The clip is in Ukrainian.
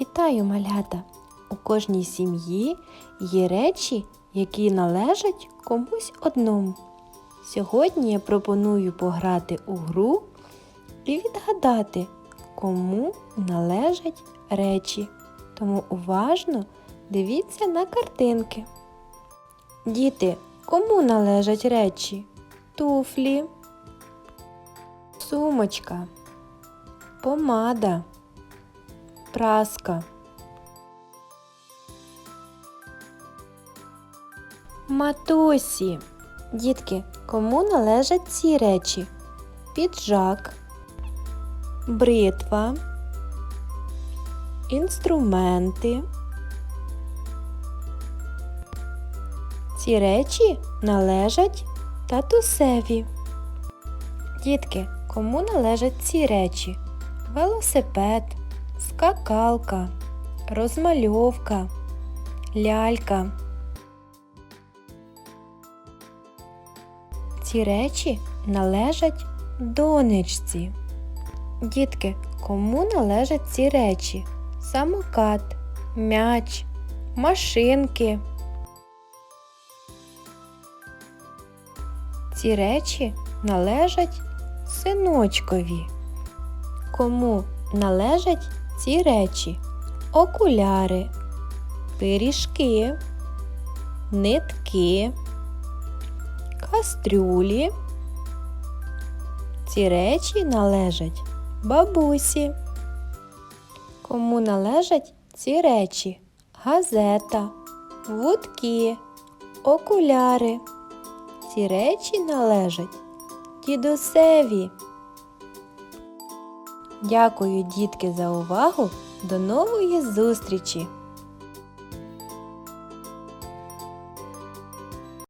Вітаю, малята! У кожній сім'ї є речі, які належать комусь одному. Сьогодні я пропоную пограти у гру і відгадати, кому належать речі. Тому уважно дивіться на картинки. Діти, кому належать речі? Туфлі, сумочка, помада, праска. Матусі. Дітки, кому належать ці речі? Піджак, бритва, інструменти. Ці речі належать татусеві. Дітки, кому належать ці речі? Велосипед, скакалка, розмальовка, лялька. Ці речі належать донечці. Дітки, кому належать ці речі? Самокат, м'яч, машинки. Ці речі належать синочкові. Кому належать ці речі? Окуляри, пиріжки, нитки, кастрюлі. Ці речі належать бабусі. Кому належать ці речі? Газета, вудки, окуляри. Ці речі належать дідусеві. Дякую, дітки, за увагу. До нової зустрічі!